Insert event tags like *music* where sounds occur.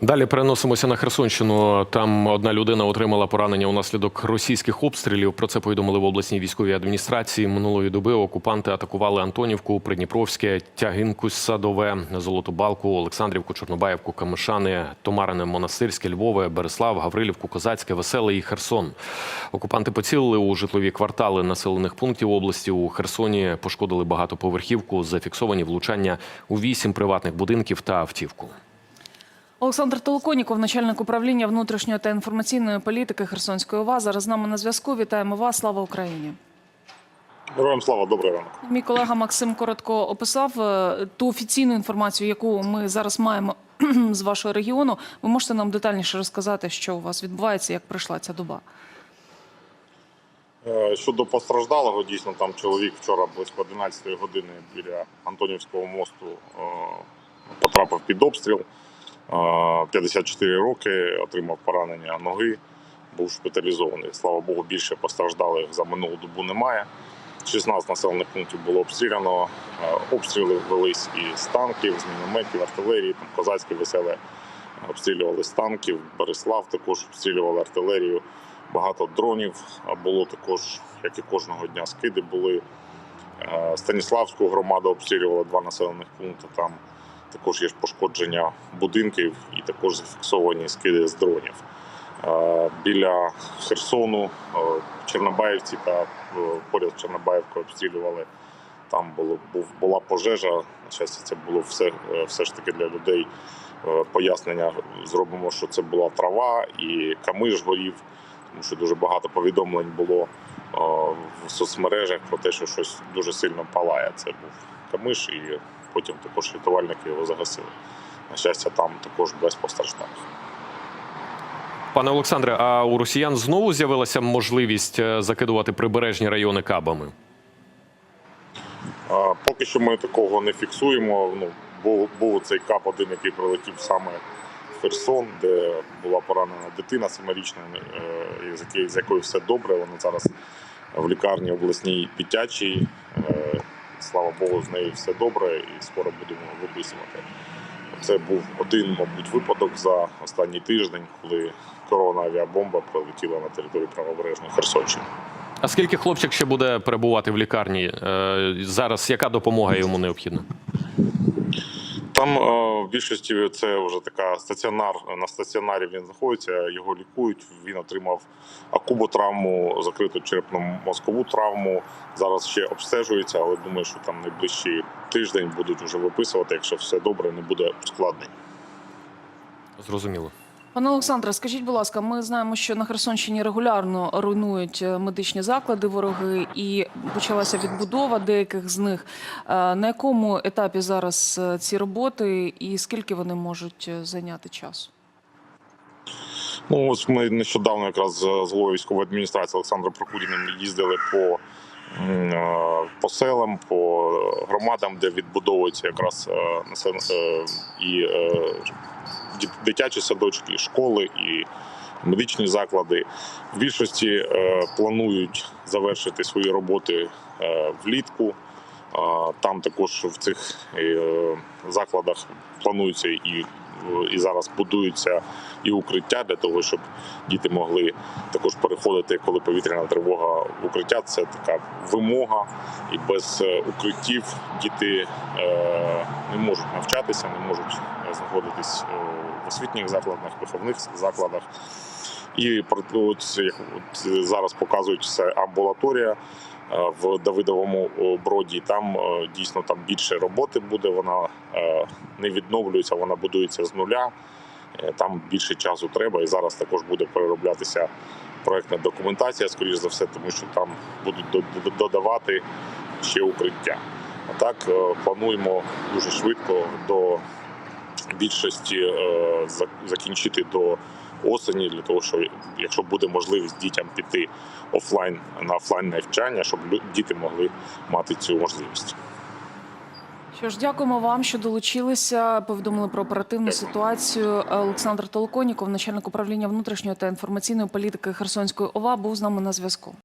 Далі переносимося на Херсонщину. Там одна людина отримала поранення унаслідок російських обстрілів. Про це повідомили в обласній військовій адміністрації. Минулої доби окупанти атакували Антонівку, Придніпровське, Тягинку, Садове, Золоту Олександрівку, Чорнобаївку, Камишани, Томарине, Монастирське, Львове, Береслав, Гаврилівку, Козацьке, Веселе і Херсон. Окупанти поцілили у житлові квартали населених пунктів області. У Херсоні пошкодили багатоповерхівку. Зафіксовані влучання у вісім приватних будинків та автівку. Олександр Толоконіков, начальник управління внутрішньої та інформаційної політики Херсонської ОВА. Зараз з нами на зв'язку. Вітаємо вас. Слава Україні. Героям слава, добрий ранок. Мій колега Максим коротко описав е, ту офіційну інформацію, яку ми зараз маємо *clears throat* з вашого регіону. Ви можете нам детальніше розказати, що у вас відбувається, як пройшла ця доба? Е, Щодо постраждалого, дійсно там чоловік вчора близько 11 години біля Антонівського мосту е, потрапив під обстріл. Е, 54 роки, отримав поранення ноги, був шпиталізований. Слава Богу, більше постраждалих за минулу добу немає. 16 населених пунктів було обстріляно. Е, Обстріли велись і з танків, з мінометів, артилерії, там козацьке веселе обстрілювали з танків, Береслав також обстрілювали артилерію. Багато дронів було також, як і кожного дня, скиди були. Е, Станіславську громаду обстрілювали два населених пункти. Там також є пошкодження будинків і також зафіксовані скиди з дронів. Е, Біля Херсону е, Чорнобаївці та е, поряд Чорнобаївкою обстрілювали. Там було, була пожежа. На щастя, це було все, все ж таки для людей. Пояснення зробимо, що це була трава і камиш горів, тому що дуже багато повідомлень було в соцмережах про те, що щось дуже сильно палає. Це був камиш, і потім також рятувальники його загасили. На щастя, там також без постраждалих. Пане Олександре, а у росіян знову з'явилася можливість е, закидувати прибережні райони кабами? А, Поки що ми такого не фіксуємо. Ну, був, був цей кап один, який прилетів саме в Херсон, де була поранена дитина семирічна, е, з якою все добре. Вона зараз в лікарні обласній дитячій. Слава Богу, з нею все добре і скоро будемо виписувати. Це був один, мабуть, випадок за останній тиждень, коли корона авіабомба прилетіла на територію правобережної Херсонщини. А скільки хлопчик ще буде перебувати в лікарні? Е, Зараз яка допомога йому необхідна? Там е, в більшості це вже така стаціонар. На стаціонарі він знаходиться, його лікують. Він отримав акуботравму, закриту черепно-мозкову травму. Зараз ще обстежується, але думаю, що там найближчий тиждень будуть вже виписувати, якщо все добре, не буде ускладнень. Зрозуміло. Пане Олександре, скажіть, будь ласка, ми знаємо, що на Херсонщині регулярно руйнують е, медичні заклади вороги, і почалася відбудова деяких з них. Е, На якому етапі зараз е, ці роботи, і скільки вони можуть зайняти часу? Ну ось ми нещодавно якраз з головою військової адміністрації Олександром Прокудіним їздили по, по селам, по громадам, де відбудовуються якраз і дитячі садочки, і школи і медичні заклади. В більшості е, планують завершити свої роботи е, влітку. А, Там також в цих е, закладах планується і, і зараз будуються і укриття для того, щоб діти могли також переходити, коли повітряна тривога в укриття. Це така вимога, і без е, укриттів діти е, не можуть навчатися, не можуть е, знаходитись е, освітніх закладах, виховних закладах. І от, от зараз показують це амбулаторія е, в Давидовому броді. Там е, дійсно там більше роботи буде. Вона е, не відновлюється, вона будується з нуля. Е, Там більше часу треба, і зараз також буде перероблятися проектна документація, скоріш за все, тому що там будуть до- до- додавати ще укриття. А так е, плануємо дуже швидко до більшості е, закінчити до осені, для того, щоб якщо буде можливість дітям піти офлайн на офлайн навчання, щоб діти могли мати цю можливість. Що ж, дякуємо вам, що долучилися. Повідомили про оперативну ситуацію. Олександр Толоконіков, начальник управління внутрішньої та інформаційної політики Херсонської ОВА, був з нами на зв'язку.